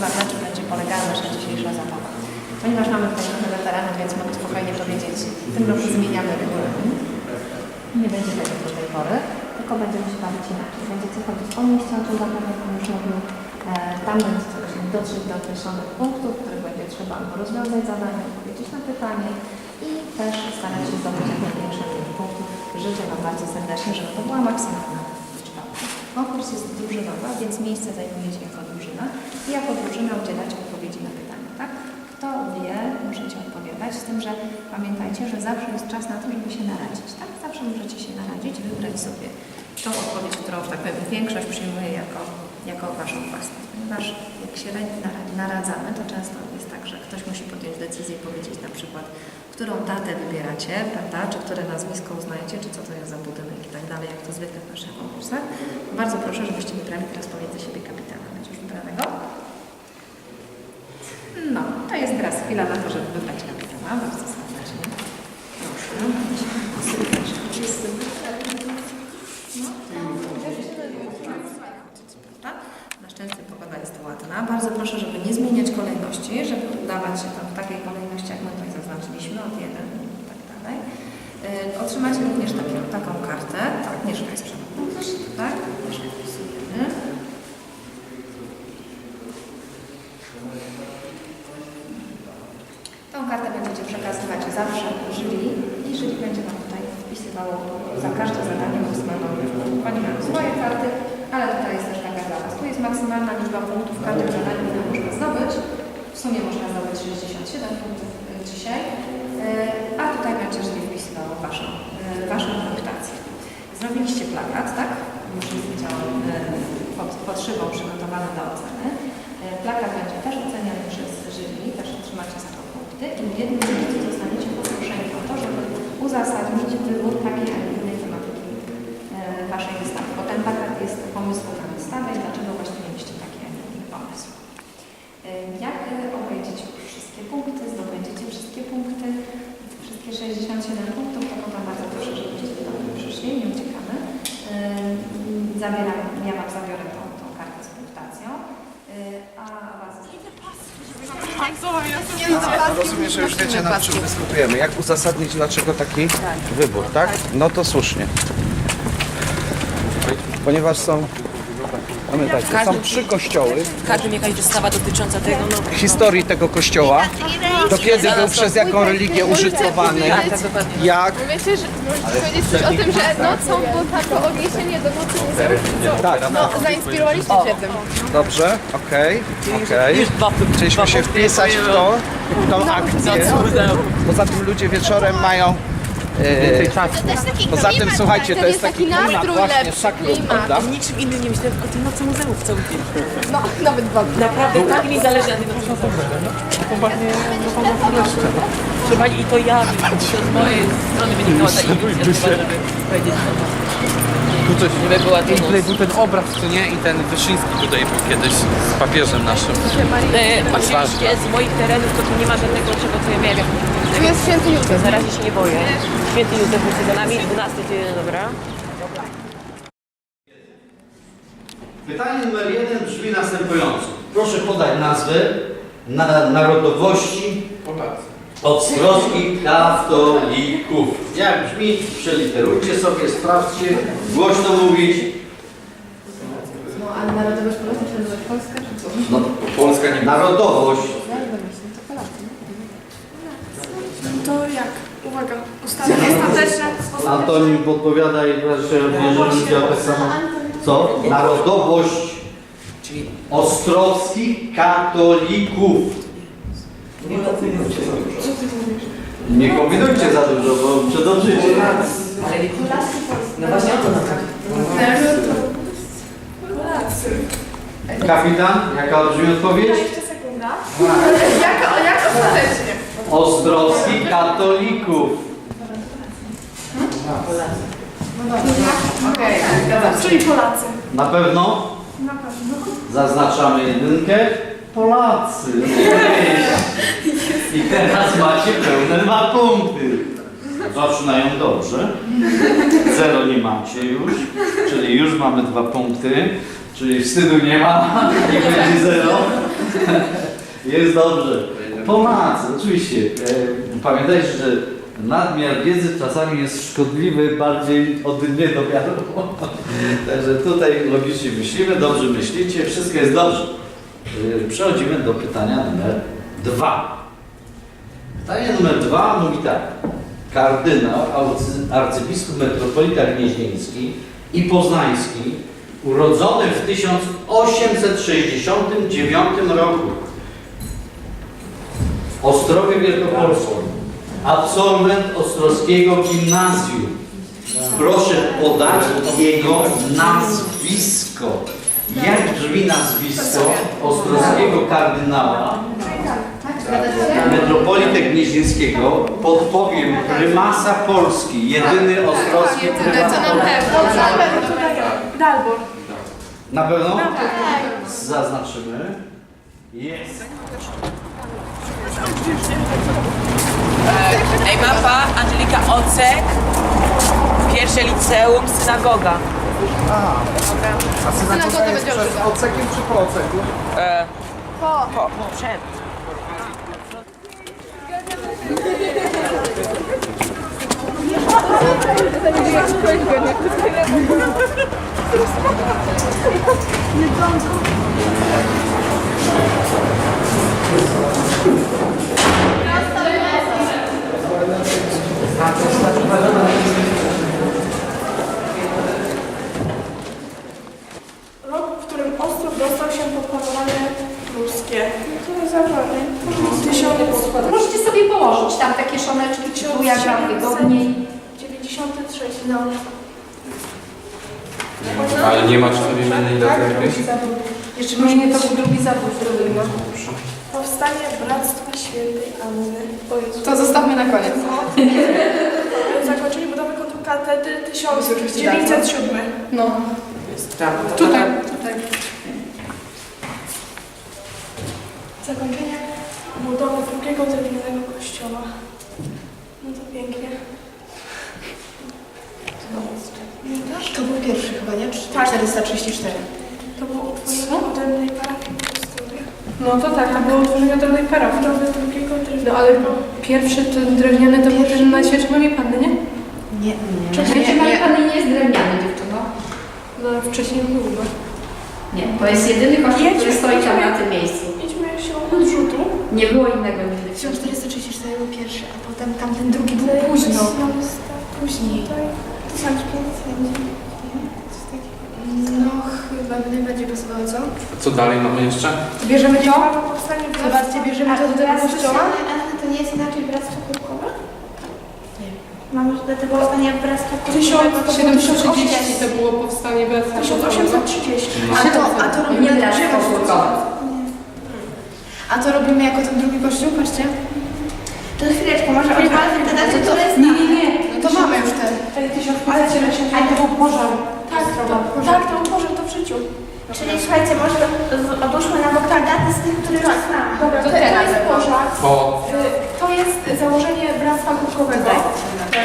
nazwa meczu będzie polegała nasza dzisiejsza zabawa. Ponieważ mamy tutaj trochę weteranów, więc mogę spokojnie powiedzieć, tym roku zmieniamy regulamin. Nie będzie tego do tej pory, tylko będziemy się bawić inaczej. Będziecie chodzić po mieście, o czym zapewne Pan już mówił. E, Tam będziecie dotrzeć do określonych punktów, w których będzie trzeba albo rozwiązać zadanie, odpowiedzieć na pytanie i też starać się zdobyć jak największe punktów. Życzę Wam bardzo serdecznie, żeby to była maksymalna liczba. Konkurs jest drużynowy, więc miejsce zajmujecie jako drużyna i jako drużyna udzielacie odpowiedzi na pytania, tak? Kto wie, możecie odpowiadać, z tym, że pamiętajcie, że zawsze jest czas na to, żeby się naradzić, tak? Zawsze możecie się naradzić, wybrać sobie tą odpowiedź, którą, tak powiem, większość przyjmuje jako, jako Waszą własną. Ponieważ jak się nara- naradzamy, to często jest tak, że ktoś musi podjąć decyzję i powiedzieć na przykład, którą datę wybieracie, prawda, czy które nazwisko uznajecie, czy co to jest za budynek i tak dalej, jak to zwykle w naszych konkursach. Bardzo proszę, żebyście wybrali teraz pomiędzy siebie kapitana. Będzie już wybranego? No, to jest teraz chwila na to, żeby wybrać kapitana. Bardzo serdecznie. Proszę. Prawda? Na szczęście pogoda jest ładna. Bardzo proszę, żeby nie zmieniać kolejności, żeby udawać się tam w takiej kolejności, jak my tutaj zaznaczyliśmy, od 1 i tak dalej. Yy, Otrzymacie również takie, taką kartę. Tak, jest przed nami też, tak? Mieszka będziecie przekazywać zawsze jury i jury będzie Wam tutaj wpisywało za każde zadanie maksymalną. Pani mają swoje karty, ale tutaj jest też taka dla Was. Tu jest maksymalna liczba punktów w każdym zadaniu, które można zdobyć. W sumie można zdobyć 67 punktów y, dzisiaj, Y, a tutaj będzie jury wpisywało Waszą, y, Waszą punktację. Zrobiliście plakat, tak? Już pod, pod szybą przygotowany do oceny. Plakat będzie też oceniany przez jury, też otrzymacie za to punkty i w jednym miejscu zostaniecie poproszeni o to, żeby uzasadnić wybór takiej, a nie innej tematyki e, Waszej wystawy, bo ten plakat jest pomysłem na wystawę i dlaczego właśnie mieliście taki, a nie inny pomysł. E, Jak e, obejdziecie wszystkie punkty, zdobędziecie wszystkie punkty, wszystkie 67 punktów, to potem bardzo proszę, żebyście do przyszli, nie uciekamy. E, Zabieram, ja Wam zabiorę tą, tą kartę z punktacją, e, a Was Rozumiem, że już wiecie nad czym dyskutujemy. Jak uzasadnić dlaczego taki wybór, tak? No to słusznie. Ponieważ są, pamiętajcie, są trzy kościoły. W każdym jakaś wystawa dotycząca tego, no historii tego kościoła, do kiedy był przez jaką religię użytkowany, jak, Wiecie, że możesz powiedzieć coś o tym, że nocą było tak odniesienie do nocy muzeum? tak, No, zainspirowaliście się tym. dobrze, okej, okej. Chcieliśmy się wpisać w to, w tą akcję. Poza tym ludzie wieczorem mają e, Poza tym, słuchajcie, to jest taki klimat, nastrój właśnie klimat. prawda? niczym innym nie myślałem, tylko o tej nocy muzeów cały dzień. No, nawet wodny. Naprawdę tak mi zależy na tej nocy muzeów. Trzeba i to ja, to z mojej strony wynikała ta inicjatywa, żeby powiedzieć to. Żeby była to Tutaj był ten obraz, co nie? I ten Wyszyński tutaj był kiedyś z papieżem naszym. E, oczywiście z moich terenów to tu nie ma żadnego czego, co ja miałem Tu jest święty Józef. Na razie się nie boję. Święty Józef będzie za nami, 12 tydzień, dobra. Pytanie numer jeden brzmi następująco. Proszę podać nazwy na, narodowości Ostrowskich katolików. Jak brzmi? Przeliterujcie sobie, sprawdźcie, głośno mówić. No, ale narodowość Polska, czy narodowość Polska, czy co? No, Polska nie. Narodowość, no to Polacy. To jak? Uwaga, ustawy Antonim podpowiada i proszę, widział tak samo. Co? Narodowość Ostrowskich katolików. Nie kombinujcie za dużo, bo przedobrzycie. No właśnie o to nam Kapitan, jaka brzmi odpowiedź? Jeszcze sekunda. Jak, o, jak ostatecznie? Ostrowskich katolików. Okej, Czyli Polacy. Na pewno Na pewno. zaznaczamy jedynkę. Polacy. I teraz macie pełne dwa punkty. Zaczynają dobrze. Zero nie macie już, czyli już mamy dwa punkty. Czyli wstydu nie ma, nie będzie zero. Jest dobrze. Pomoc, oczywiście. E, Pamiętajcie, że nadmiar wiedzy czasami jest szkodliwy bardziej od niedomiaru. Także tutaj logicznie myślimy, dobrze myślicie, wszystko jest dobrze. E, Przechodzimy do pytania numer dwa. Pytanie numer dwa mówi tak. Kardynał, arcy- arcybiskup metropolita gnieźnieński i poznański, urodzony w 1869 roku w Ostrowie Wielkopolskim, absolwent Ostrowskiego Gimnazjum. Proszę podać jego nazwisko. Jak brzmi nazwisko ostrowskiego kardynała, metropolitę gnieźnieńskiego, podpowiem prymasa Polski, jedyny ostrowski prymas pewno. Na pewno tutaj Dalbor. Na pewno? Zaznaczymy. Jest. Ej, mapa, Angelika Ocek, pierwsze liceum, synagoga. A synagoga jest przed ocekiem czy po oceku? E, po, po, przed. Rok, w którym Ostrów dostał się pod panowanie jest zawody. Tysiąc... Możecie sobie położyć tam takie szoneczki, czy tu jak wam wygodniej. 93, no. Ale nie ma czteroimiennej daty jakiejś? Jeszcze może nie to był drugi zawód zrobimy. Powstanie Bractwa Świętej Anny. To zostawmy na koniec. Zakończenie budowy katedry 1907. No. Tutaj. Zakończenie budowy drugiego drewnianego kościoła. No to pięknie. To był pierwszy chyba, nie? Tak. 434. To było utworzenie odrębnej parafii w Ostrowie. No to tak, to było utworzenie parafii. Budowy drugiego drewnianego. No ale pierwszy ten drewniany to był ten na świecie Mamie Panny, nie? Nie, nie. Świecie Marii Panny nie jest drewniany, dziewczyno. No wcześniej był chyba. Nie, to jest jedyny kościół, który stoi tam na tym miejscu. Idźmy się odrzutu. Nie było innego nigdy. 1434 był pierwszy, a potem tamten drugi był Późno. późno. Później. 1500. No chyba by najbardziej pasowało, co? Co dalej mamy jeszcze? Bierzemy to? Zobaczcie, bierzemy to do tego kościoła. To nie jest inaczej Bractwo Kurkowe? Nie. Mamy do tego powstania Bractwa Kurkowego. 730 to było powstanie Bractwa 1830. A to, a to robimy bractwo kurkowe. A to robimy jako ten drugi kościół, patrzcie. To chwileczkę, może odwalmy te daty, które jest Nie, nie, nie. Mamy już te. Ale Ale to był pożar. Tak, to, tak, to Boże, to w życiu. Czyli słuchajcie, może z- odłóżmy na bok daty z tych, które już znamy. Dobra, to, to jest pożar. Po Y, To jest założenie Bractwa Krukowego.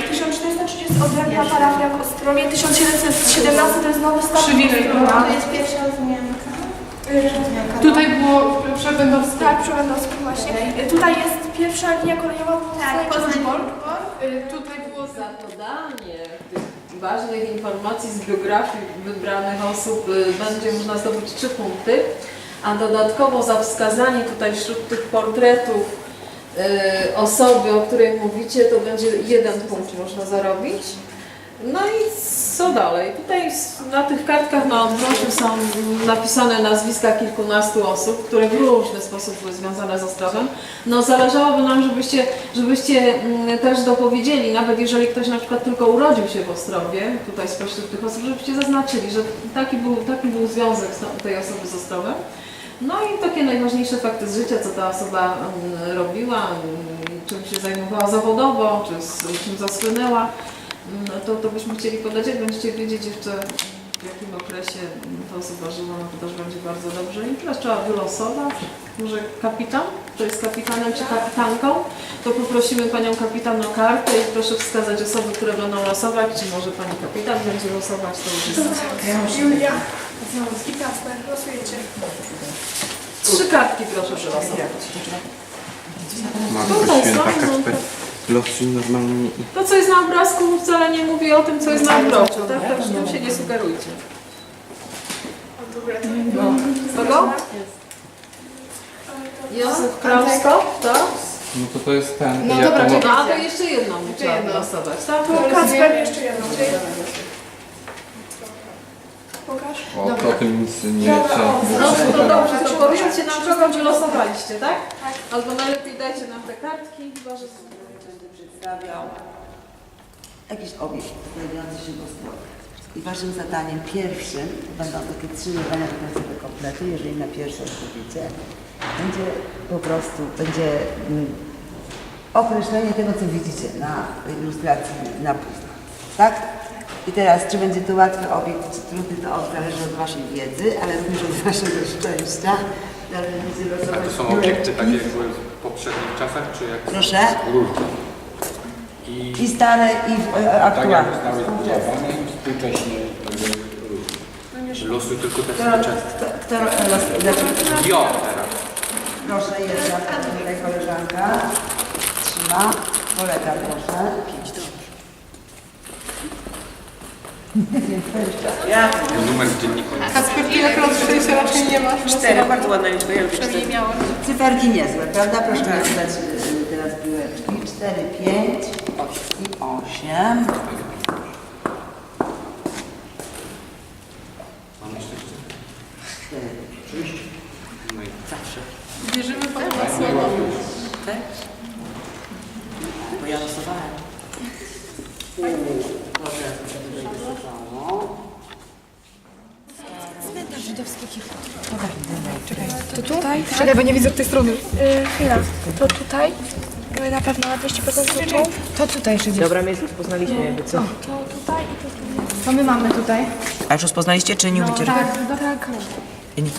1430 odrębna parafia w Ostrowie, 1717 to jest nowy statut Przywilej. Ostrowa. To jest pierwsza zmianka. Y, Tutaj było przebędowskie. Tak, Przewodowski właśnie. Y, Tutaj jest pierwsza linia kolejowa Tak, Poznań Poznań. Tutaj podanie tych ważnych informacji z biografii wybranych osób y, będzie można zdobyć trzy punkty, a dodatkowo za wskazanie tutaj wśród tych portretów y, osoby, o której mówicie, to będzie jeden punkt można zarobić. No i co dalej? Tutaj na tych kartkach na odwrocie są napisane nazwiska kilkunastu osób, które w różny sposób były związane z Ostrowem. No zależałoby nam, żebyście, żebyście mm, też dopowiedzieli, nawet jeżeli ktoś na przykład tylko urodził się w Ostrowie, tutaj spośród tych osób, żebyście zaznaczyli, że taki był, taki był związek tej osoby z Ostrowem. No i takie najważniejsze fakty z życia, co ta osoba mm, robiła, mm, czym się zajmowała zawodowo, czy z czym zasłynęła. No to, to byśmy chcieli podać, jak będziecie wiedzieć jeszcze w jakim okresie ta osoba żyła, no to też będzie bardzo dobrze. I teraz trzeba wylosować. Może kapitan, to jest kapitanem czy kapitanką, to poprosimy Panią kapitan o kartę i proszę wskazać osoby, które będą losować, czy może Pani kapitan będzie losować, to już jest... Julia. I Kasper, losujecie. Trzy kartki proszę wylosować. Matko święta, Kacper. Losuj normalnie i... To, co jest na obrazku, wcale nie mówi o tym, co jest na obrazku, tak? Także tym się nie sugerujcie. No. Kogo? Józef Krausko, tak? No to to jest ten. No dobra, to... No, a to jeszcze jedną trzeba jedną. wylosować, tak? Kacper, jeszcze. Pokaż. O, o tym nic nie trzeba No to dobrze, to powiedzcie nam, kogo wylosowaliście, tak? Albo najlepiej dajcie nam te kartki, chyba że... przedstawiał jakiś obiekt znajdujący się w Ostrowie. I waszym zadaniem pierwszym, będą takie trzy zadania dotyczące kompletu, jeżeli na pierwsze odpowiecie, będzie po prostu, będzie mm, określenie tego, co widzicie na ilustracji na puzdach. Tak? I teraz, czy będzie to łatwy obiekt, czy trudny, to zależy od waszej wiedzy, ale również od waszego szczęścia. A to są obiekty takie jak były w poprzednich czasach, czy jak Proszę? różne? I stare, i e, aktualne. zbudowane i współcześnie Losuj tylko te Kto, współczesne. kto, kto los, znaczy, Jo teraz. proszę jedna, tutaj koleżanka trzyma, kolega proszę. Numer w dzienniku. Kacper, ile krąży się raczej nie masz? Cztery, bardzo ładna liczba, ja lubię cztery. Cyferki niezłe, prawda? Proszę mi dać y, teraz piłeczki. Cztery, pięć i osiem. Mam jeszcze Cztery. No i zawsze. Bierzemy Pana na słowo. Tak? Bo ja losowałem. Proszę, tutaj wysypało. To tutaj? Czekaj, bo nie widzę od tej strony. Yy, chwila. To tutaj? Yy, Na pewno na 200% grupu. To tutaj jeszcze gdzieś. Dobra, my już poznaliśmy jakby co. To tutaj i to tutaj. Co my mamy tutaj? A już rozpoznaliście, czy nie umiecie? Tak, tak. Ja nie-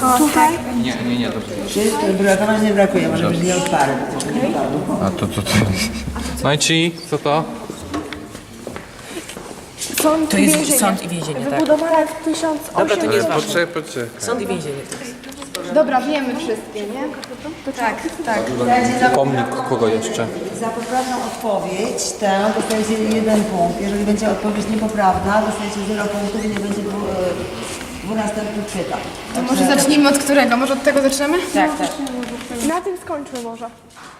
To tutaj. Nie, nie, nie, dobrze. Trzy, brakować nie brakuje, może być nie. A to, to, to. No i ci, co to? Sąd To i jest więzienie. sąd i więzienie, tak. Wybudowana w 1008. Dobra, to nie jest ważne. Poczekaj, poczekaj. Sąd i więzienie. Dobra, wiemy wszystkie, nie? Tak, tak. Pomnik kogo jeszcze? Za poprawną odpowiedź tę dostajecie jeden punkt. Jeżeli będzie odpowiedź niepoprawna, dostajecie 0 punktów i nie będzie dwu, e, dwu następnych pytań. To może zacznijmy od którego? Może od tego zaczynamy? Tak, tak. Na tym skończmy może.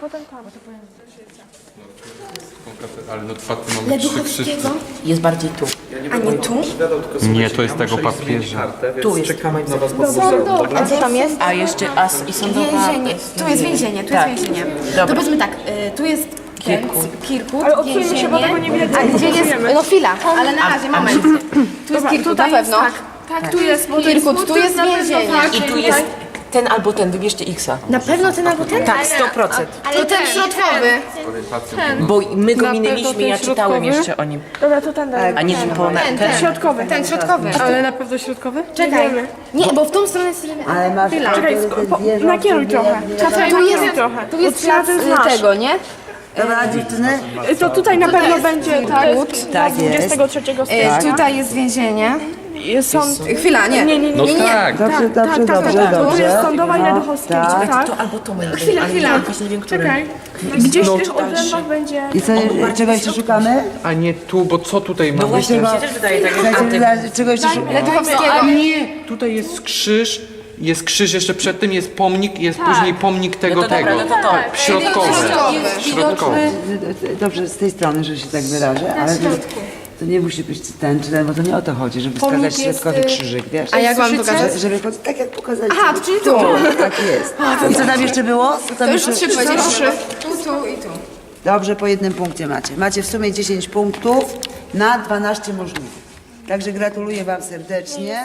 Potem tam. Ale no dwa mamy trzy krzyżki. Jest bardziej tu. A nie tu? Nie, to jest tego papieża. Tu jest kamień. A co tam jest? A jeszcze as i sądowa. Więzienie. Tu jest więzienie, tu Tak. jest więzienie. Dobra. To powiedzmy tak, y, tu jest Kirkut, Kirkut Ale odsuńmy się, bo tego nie. A gdzie jest, no chwila, ale na razie, moment. Tu jest Kirkut, na pewno. Tak, tak, tu jest, bo to jest Kirkut, tu jest na więzienie. tak, I tu jest ten albo ten, wybierzcie Xa. Na pewno ten albo ten? Tak, 100%. To ten środkowy. Bo my go Na minęliśmy, ja czytałem jeszcze o nim. Dobra, to ten dalej. A nie po Ten, ten. Środkowy. Ten środkowy. Ale na pewno środkowy? Czekaj. Nie, bo w tą stronę jest... Ale masz Czekaj, autorytet po- nakieruj trochę. nakieruj jest, trochę. tu jest plac tego, nie? Dobra, dziewczyny? To tutaj na pewno będzie, tak, Tak z jest. 23 E, stycznia. Tutaj jest więzienie. Jest sąd. Chwila, nie. Nie, nie, nie. No nie, nie. tak. Dobrze, dobrze, tak, dobrze, tak, tak. dobrze. Tu jest sądowa i No, Ledochowskiego, tak. tak? To albo to moja Chwila, chwila. Czekaj. Gdzieś w tych odrębach będzie... I co, czego jeszcze szukamy? A nie tu, bo co tutaj No mamy? właśnie, mi się też wydaje tak czego jeszcze szukamy? Ledochowskiego. A nie, tutaj jest krzyż, jest krzyż, jeszcze przed tym jest pomnik, jest później pomnik tego, No to dobra, tego. no to to. Środkowy. Środkowy. Dobrze, z tej strony, że się tak wyrażę, ale to, to nie musi być ten czy ten, bo to nie o to chodzi, żeby wskazać środkowy krzyżyk, wiesz? A jak mam pokazać? Że- Żeby, tak jak pokazać. Aha, to czyli tu. Tak jest. I co tam jeszcze było? Co tam To już jeszcze? trzy powiedzieliśmy. Tu, tu i tu. Dobrze, po jednym punkcie macie. Macie w sumie 10 punktów na 12 możliwych. Także gratuluję Wam serdecznie.